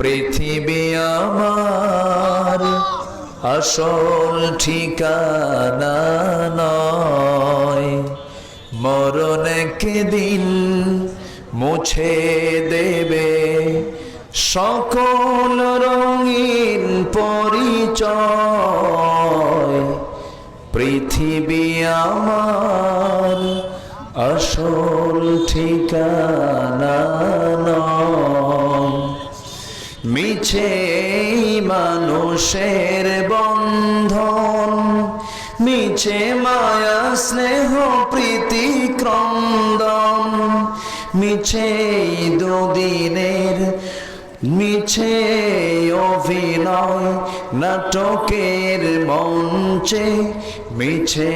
পৃথিবী আমার আসল ঠিকানা নয়। মরণ দিন মুছে দেবে। সকল রঙিন পরিচয়। পৃথিবী আমার আসল ঠিকানা মিছে মানুষের বন্ধন। মিছে মায়া, স্নেহ, প্রীতি, ক্রন্দন। মিছে দুদিনের, মিছে অভিনয়, নাটকের মঞ্চে। মিছে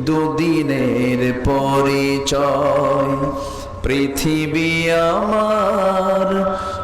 দুদিনের পরিচয়, পৃথিবী আমার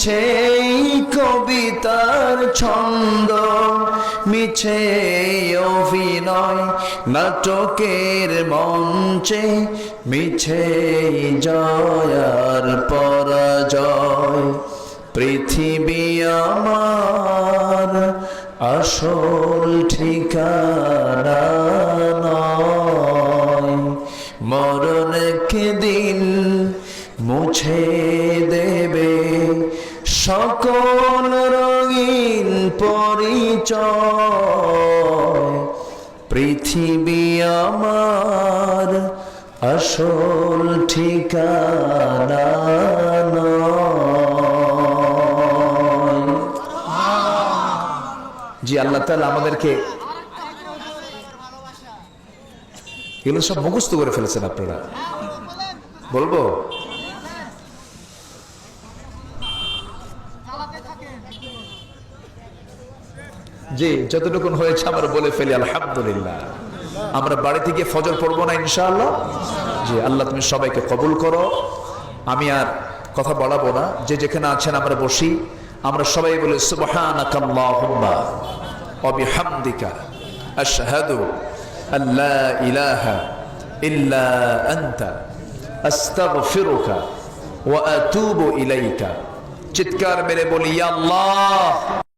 মিছে কবিতার ছন্দ, মিছে অভিনয় নাটকের মঞ্চে, মিছে জয়ার পরাজয়। পৃথিবী আমার আসল ঠিকানা নয়। মরণ দিন মুছে দেবে সকল রঙিন পরিচয়, পৃথিবী আমার আসল ঠিকানা জি, আল্লাহ তাআলা আমাদেরকে এগুলো সব মুখস্থ করে ফেলেছেন আপনারা। বলব? জি, যতটুকুন হয়েছে আমরা বলে ফেলি, আলহামদুলিল্লাহ। আমরা বাড়ি থেকে ফজর পড়ব না, ইনশাআল্লাহ? জি, আল্লাহ তুমি সবাইকে কবুল করো। আমি আর কথা বলাবো না। যে যেখানে আছেন আমরা বসি। আমরা সবাই বলি, সুবহানাকাল্লাহুম্মা চিৎকার মেরে বলি আল্লাহ!